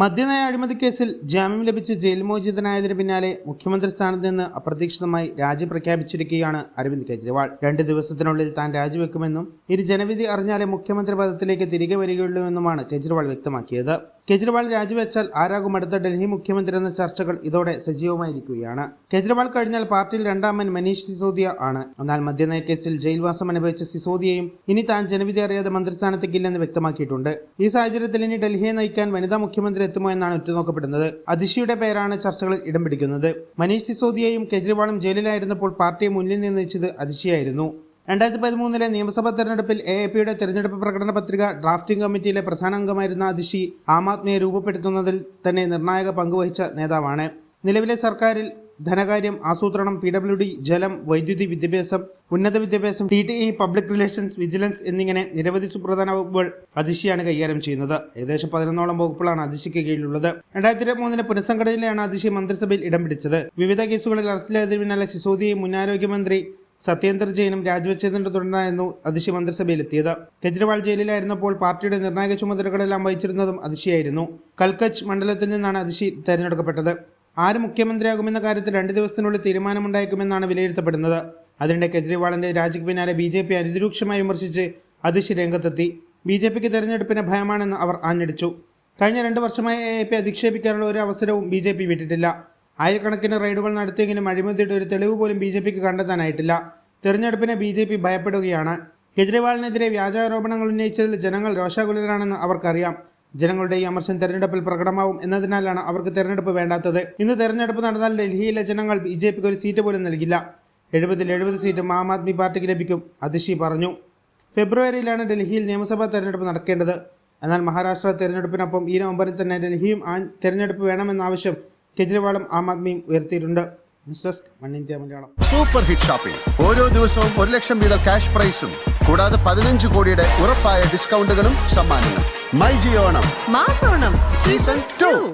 മദ്യനയ അഴിമതി കേസിൽ ജാമ്യം ലഭിച്ച് ജയിൽ മോചിതനായതിന് പിന്നാലെ മുഖ്യമന്ത്രി സ്ഥാനത്ത് നിന്ന് അപ്രതീക്ഷിതമായി രാജി പ്രഖ്യാപിച്ചിരിക്കുകയാണ് അരവിന്ദ് കെജ്രിവാൾ. രണ്ട് ദിവസത്തിനുള്ളിൽ താൻ രാജിവെക്കുമെന്നും ഇരു ജനവിധി അറിഞ്ഞാലേ മുഖ്യമന്ത്രി പദത്തിലേക്ക് തിരികെ വരികയുള്ളൂ എന്നുമാണ് കെജ്രിവാൾ വ്യക്തമാക്കിയത്. കെജ്രിവാൾ രാജിവെച്ചാൽ ആരാകും അടുത്ത ഡൽഹി മുഖ്യമന്ത്രി എന്ന ചർച്ചകൾ ഇതോടെ സജീവമായിരിക്കുകയാണ്. കെജ്രിവാൾ കഴിഞ്ഞാൽ പാർട്ടിയിൽ രണ്ടാമൻ മനീഷ് സിസോദിയ ആണ്. എന്നാൽ മദ്യനയ കേസിൽ ജയിൽവാസം അനുഭവിച്ച സിസോദിയയും ഇനി താൻ ജനവിധി അറിയാതെ മന്ത്രിസ്ഥാനത്തേക്കില്ലെന്ന് വ്യക്തമാക്കിയിട്ടുണ്ട്. ഈ സാഹചര്യത്തിൽ ഇനി ഡൽഹിയെ നയിക്കാൻ വനിതാ മുഖ്യമന്ത്രി എത്തുമോ എന്നാണ് ഉറ്റുനോക്കപ്പെടുന്നത്. അതിശിയുടെ പേരാണ് ചർച്ചകളിൽ ഇടം പിടിക്കുന്നത്. മനീഷ് സിസോദിയയും കെജ്രിവാളും ജയിലിലായിരുന്നപ്പോൾ പാർട്ടിയെ മുന്നിൽ നിന്ന് നയിച്ചത് അതിഷിയായിരുന്നു രണ്ടായിരത്തി പതിമൂന്നിലെ നിയമസഭാ തെരഞ്ഞെടുപ്പിൽ എ എ പിയുടെ തെരഞ്ഞെടുപ്പ് പ്രകടന പത്രിക ഡ്രാഫ്റ്റിംഗ് കമ്മിറ്റിയിലെ പ്രധാന അംഗമായിരുന്ന അതിഷി ആം ആദ്മിയെ രൂപപ്പെടുത്തുന്നതിൽ തന്നെ നിർണായക പങ്കുവഹിച്ച നേതാവാണ്. നിലവിലെ സർക്കാരിൽ ധനകാര്യം ആസൂത്രണം പി ഡബ്ല്യു ഡി ജലം വൈദ്യുതി വിദ്യാഭ്യാസം ഉന്നത വിദ്യാഭ്യാസം T T E public relations vigilance എന്നിങ്ങനെ നിരവധി സുപ്രധാന വകുപ്പുകൾ അതിശിയാണ് കൈകാര്യം ചെയ്യുന്നത്. ഏകദേശം പതിനൊന്നോളം വകുപ്പുകളാണ് അതിശിക്ക് കീഴിലുള്ളത്. രണ്ടായിരത്തി ഇരുപത്തി മൂന്നിലെ പുനഃസംഘടനയിലാണ് അതിശി മന്ത്രിസഭയിൽ ഇടം പിടിച്ചത്. വിവിധ കേസുകളിൽ അറസ്റ്റിലായതിനു പിന്നാലെ സിസോദിയും മുൻ ആരോഗ്യമന്ത്രി സത്യേന്ദ്ര ജെയിനും രാജിവെച്ചതിനെ തുടർന്നായിരുന്നു അതിശി മന്ത്രിസഭയിലെത്തിയത്. കെജ്രിവാൾ ജയിലിലായിരുന്നപ്പോൾ പാർട്ടിയുടെ നിർണായക ചുമതലകളെല്ലാം വഹിച്ചിരുന്നതും അതിശിയായിരുന്നു. കൽക്കച്ച് മണ്ഡലത്തിൽ നിന്നാണ് അതിശി തെരഞ്ഞെടുക്കപ്പെട്ടത്. ആര് മുഖ്യമന്ത്രിയാകുമെന്ന കാര്യത്തിൽ രണ്ട് ദിവസത്തിനുള്ളിൽ തീരുമാനമുണ്ടായേക്കുമെന്നാണ് വിലയിരുത്തപ്പെടുന്നത്. അതിനിടെ കെജ്രിവാളിന്റെ രാജിക്ക് പിന്നാലെ ബി ജെ പി അതിരൂക്ഷമായി വിമർശിച്ച് അതിശി രംഗത്തെത്തി ബി ജെ പിക്ക് തെരഞ്ഞെടുപ്പിന് ഭയമാണെന്ന് അവർ ആഞ്ഞടിച്ചു. കഴിഞ്ഞ രണ്ട് വർഷമായി എ പി അധിക്ഷേപിക്കാനുള്ള ഒരു അവസരവും ബി ജെ പി വിട്ടിട്ടില്ല. ആയിരക്കണക്കിന് റെയ്ഡുകൾ നടത്തിയെങ്കിലും അഴിമതിയുടെ ഒരു തെളിവ് പോലും ബി ജെ പിക്ക് കണ്ടെത്താനായിട്ടില്ല. തെരഞ്ഞെടുപ്പിനെ ബി ജെ പി ഭയപ്പെടുകയാണ്. കെജ്രിവാളിനെതിരെ വ്യാജാരോപണങ്ങൾ ഉന്നയിച്ചതിൽ ജനങ്ങൾ രോഷാകുലരാണെന്ന് അവർക്കറിയാം. ജനങ്ങളുടെ ഈ അമർശം തെരഞ്ഞെടുപ്പിൽ പ്രകടമാവും എന്നതിനാലാണ് അവർക്ക് തെരഞ്ഞെടുപ്പ് വേണ്ടാത്തത്. ഇന്ന് തെരഞ്ഞെടുപ്പ് നടന്നാൽ ഡൽഹിയിലെ ജനങ്ങൾ ബി ജെ പിക്ക് ഒരു സീറ്റ് പോലും നൽകില്ല. എഴുപതിൽ എഴുപത് സീറ്റും ആം ആദ്മി പാർട്ടിക്ക് ലഭിക്കും അതിഷി പറഞ്ഞു. ഫെബ്രുവരിയിലാണ് ഡൽഹിയിൽ നിയമസഭാ തെരഞ്ഞെടുപ്പ് നടക്കേണ്ടത്. എന്നാൽ മഹാരാഷ്ട്ര തെരഞ്ഞെടുപ്പിനൊപ്പം ഈ നവംബറിൽ തന്നെ ഡൽഹിയും ആ തെരഞ്ഞെടുപ്പ് വേണമെന്ന ആവശ്യം കെജ്രിവാളും ആം ആദ്മിയും ഉയർത്തിയിട്ടുണ്ട്. മലയാളം. സൂപ്പർ ഹിറ്റ് ഷോപ്പിംഗ് ഓരോ ദിവസവും ഒരു ലക്ഷം വീതം ക്യാഷ് പ്രൈസും കൂടാതെ പതിനഞ്ച് കോടിയുടെ ഉറപ്പായ ഡിസ്കൗണ്ടുകളും സമ്മാനങ്ങളും. മൈ ജിയോണം മാസോണം. Season two